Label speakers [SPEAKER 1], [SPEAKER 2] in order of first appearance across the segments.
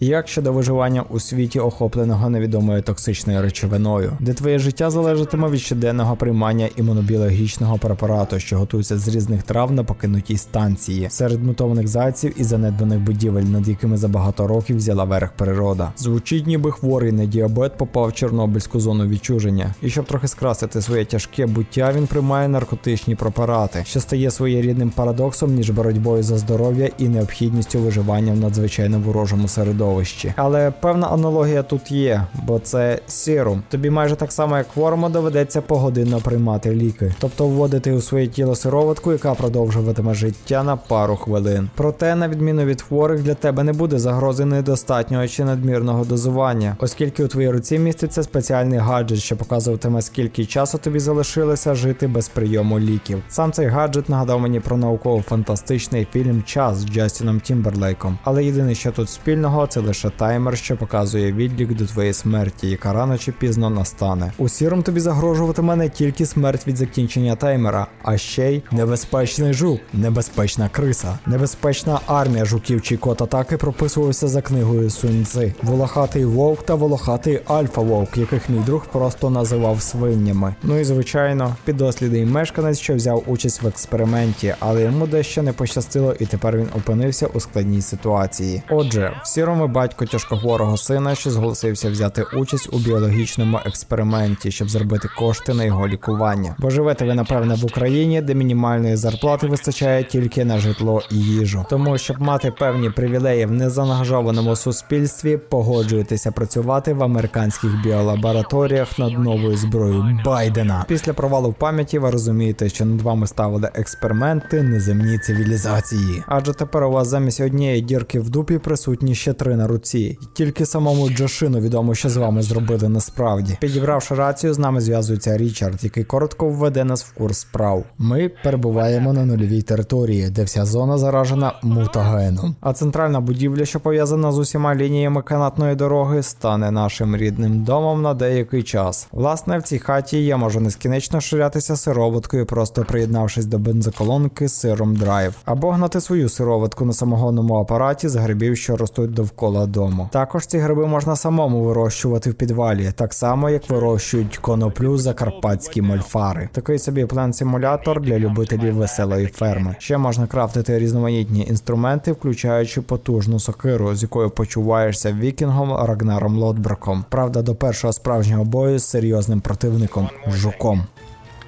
[SPEAKER 1] Як щодо виживання у світі, охопленого невідомою токсичною речовиною, де твоє життя залежатиме від щоденного приймання імунобіологічного препарату, що готується з різних трав на покинутій станції, серед мутованих зайців і занедбаних будівель, над якими за багато років взяла верх природа. Звучить, ніби хворий на діабет попав в Чорнобильську зону відчуження, і щоб трохи скрасити своє тяжке буття, він приймає наркотичні препарати, що стає своєрідним парадоксом між боротьбою за здоров'я і необхідністю виживання в надзвичайно ворожому середовищі. Але певна аналогія тут є, бо це сірум. Тобі майже так само, як хворому, доведеться погодинно приймати ліки, тобто вводити у своє тіло сироватку, яка продовжуватиме життя на пару хвилин. Проте, на відміну від хворих, для тебе не буде загрози недостатнього чи надмірного дозування, оскільки у твоїй руці міститься спеціальний гаджет, що показуватиме, скільки часу тобі залишилося жити без прийому ліків. Сам цей гаджет нагадав мені про науково-фантастичний фільм Час з Джастіном Тімберлейком. Але єдине, що тут спільного, це лише таймер, що показує відлік до твоєї смерті, яка рано чи пізно настане. У сіром тобі загрожуватиме не тільки смерть від закінчення таймера, а ще й небезпечний жук, небезпечна криса, небезпечна армія жуків, чий код атаки прописувався за книгою Суньцзи, волохатий вовк та волохатий альфа-вовк, яких мій друг просто називав свинями. Ну і звичайно, піддослідний мешканець, що взяв участь в експерименті, але йому дещо не пощастило, і тепер він опинився у складній ситуації. Отже, в сірому батько тяжкохворого сина, що зголосився взяти участь у біологічному експерименті, щоб заробити кошти на його лікування. Бо живете ви, напевне, в Україні, де мінімальної зарплати вистачає тільки на житло і їжу. Тому, щоб мати певні привілеї в незаангажованому суспільстві, погоджуєтеся працювати в американських біолабораторіях над новою зброєю Байдена. Після провалу пам'яті ви розумієте, що над вами ставили експерименти неземні цивілізації. Адже тепер у вас замість однієї дірки в дупі присутні ще три на руці. Тільки самому Джошину відомо, що з вами зробили насправді. Підібравши рацію, з нами зв'язується Річард, який коротко введе нас в курс справ. Ми перебуваємо на нульовій території, де вся зона заражена мутагеном. А центральна будівля, що пов'язана з усіма лініями канатної дороги, стане нашим рідним домом на деякий час. Власне, в цій хаті я можу нескінечно ширятися сироваткою, просто приєднавшись до бензоколонки з сиром драйв, або гнати свою сироватку на самогонному апараті з грибів, що ростуть довкола дому. Також ці гриби можна самому вирощувати в підвалі, так само як вирощують коноплю закарпатські мольфари. Такий собі план-симулятор для любителів веселої ферми. Ще можна крафтити різноманітні інструменти, включаючи потужну сокиру, з якою почуваєшся вікінгом Рагнаром Лотброком. Правда, до першого справжнього бою з серйозним противником жуком.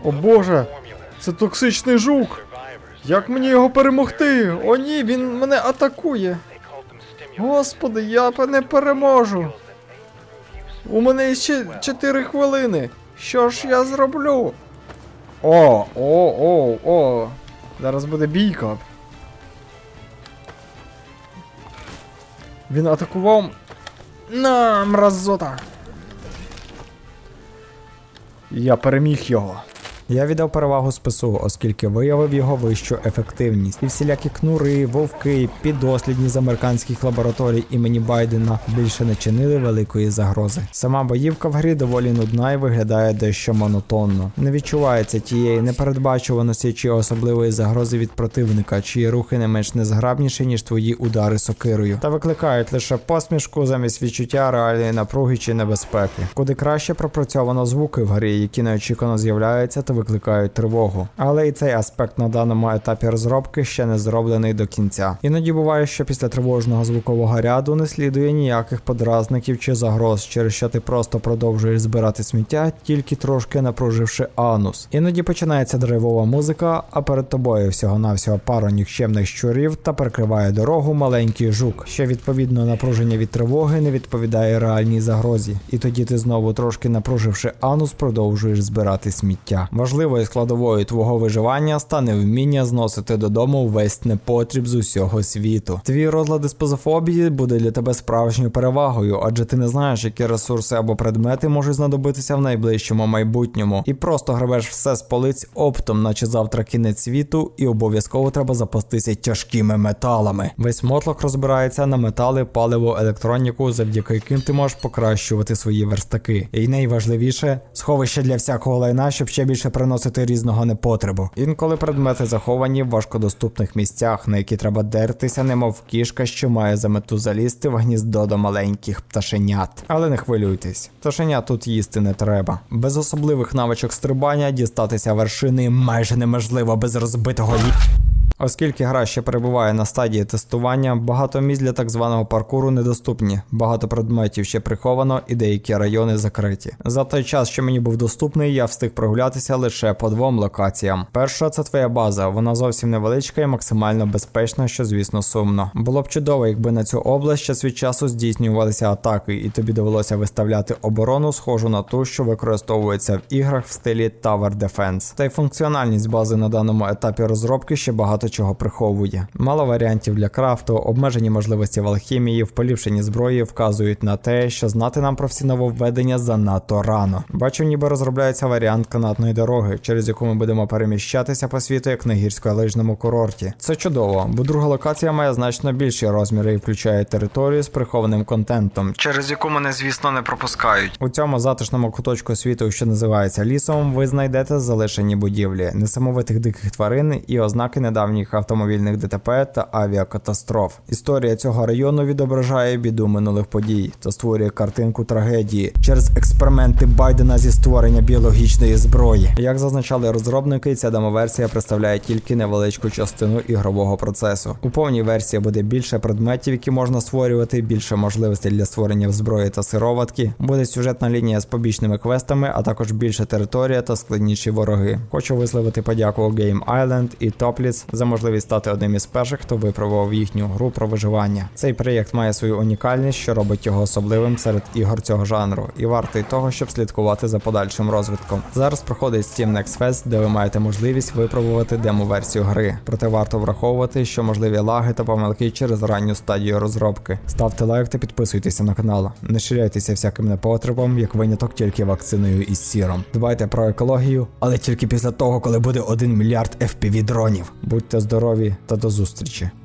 [SPEAKER 2] О боже, це токсичний жук. Як мені його перемогти? О ні, він мене атакує. Господи, я не переможу. У мене ще 4 хвилини. Що ж я зроблю? О, о, о, о. Зараз буде бійка. Він атакував. На, мразота. Я переміг його.
[SPEAKER 1] Я віддав перевагу спису, оскільки виявив його вищу ефективність. І всілякі кнури, вовки, піддослідні з американських лабораторій імені Байдена більше не чинили великої загрози. Сама боївка в грі доволі нудна і виглядає дещо монотонно. Не відчувається тієї непередбачуваності чи особливої загрози від противника, чиї рухи не менш незграбніші, ніж твої удари сокирою, та викликають лише посмішку замість відчуття реальної напруги чи небезпеки. Куди краще пропрацьовано звуки в грі, які неочікувано з'являються та викликають тривогу. Але і цей аспект на даному етапі розробки ще не зроблений до кінця. Іноді буває, що після тривожного звукового ряду не слідує ніяких подразників чи загроз, через що ти просто продовжуєш збирати сміття, тільки трошки напруживши анус. Іноді починається драйвова музика, а перед тобою всього-навсього пара нікчемних щурів та перекриває дорогу маленький жук, що відповідно напруження від тривоги не відповідає реальній загрозі. І тоді ти знову трошки напруживши анус, продовжуєш збирати сміття. Важливою складовою твого виживання стане вміння зносити додому весь непотріб з усього світу. Твій розлад диспозофобії буде для тебе справжньою перевагою, адже ти не знаєш, які ресурси або предмети можуть знадобитися в найближчому майбутньому, і просто гребеш все з полиць оптом, наче завтра кінець світу, і обов'язково треба запастися тяжкими металами. Весь мотлок розбирається на метали, паливо, електроніку, завдяки яким ти можеш покращувати свої верстаки. І найважливіше сховище для всякого лайна, щоб ще більше приносити різного непотребу. Інколи предмети заховані в важкодоступних місцях, на які треба дертися, немов кішка, що має за мету залізти в гніздо до маленьких пташенят. Але не хвилюйтесь, пташенят тут їсти не треба. Без особливих навичок стрибання дістатися вершини майже неможливо без розбитого лі. Оскільки гра ще перебуває на стадії тестування, багато місць для так званого паркуру недоступні, багато предметів ще приховано і деякі райони закриті. За той час, що мені був доступний, я встиг прогулятися лише по двом локаціям. Перша це твоя база, вона зовсім невеличка і максимально безпечна, що звісно сумно. Було б чудово, якби на цю область час від часу здійснювалися атаки, і тобі довелося виставляти оборону, схожу на ту, що використовується в іграх в стилі Tower Defense. Та й функціональність бази на даному етапі розробки ще багато чого приховує. Мало варіантів для крафту, обмежені можливості в алхімії, в поліпшенні зброї вказують на те, що знати нам про всі нововведення занадто рано. Бачу, ніби розробляється варіант канатної дороги, через яку ми будемо переміщатися по світу як на гірсько-лижному курорті. Це чудово, бо друга локація має значно більші розміри і включає територію з прихованим контентом, через яку мене, звісно, не пропускають. У цьому затишному куточку світу, що називається лісом, ви знайдете залишені будівлі, несамовитих диких тварин і ознаки недавніх автомобільних ДТП та авіакатастроф. Історія цього району відображає біду минулих подій та створює картинку трагедії через експерименти Байдена зі створення біологічної зброї. Як зазначали розробники, ця демоверсія представляє тільки невеличку частину ігрового процесу. У повній версії буде більше предметів, які можна створювати, більше можливостей для створення зброї та сироватки. Буде сюжетна лінія з побічними квестами, а також більше територія та складніші вороги. Хочу висловити подяку Game Island і Toplitz за можливість стати одним із перших, хто випробував їхню гру про виживання. Цей проєкт має свою унікальність, що робить його особливим серед ігор цього жанру, і вартий того, щоб слідкувати за подальшим розвитком. Зараз проходить Steam Next Fest, де ви маєте можливість випробувати демо-версію гри. Проте варто враховувати, що можливі лаги та помилки через ранню стадію розробки. Ставте лайк та підписуйтеся на канал. Не ширяйтеся всяким непотребом, як виняток тільки вакциною із сіром. Дбайте про екологію, але тільки після того, коли буде 1 мільярд FPV дронів. Будьте здорові та до зустрічі.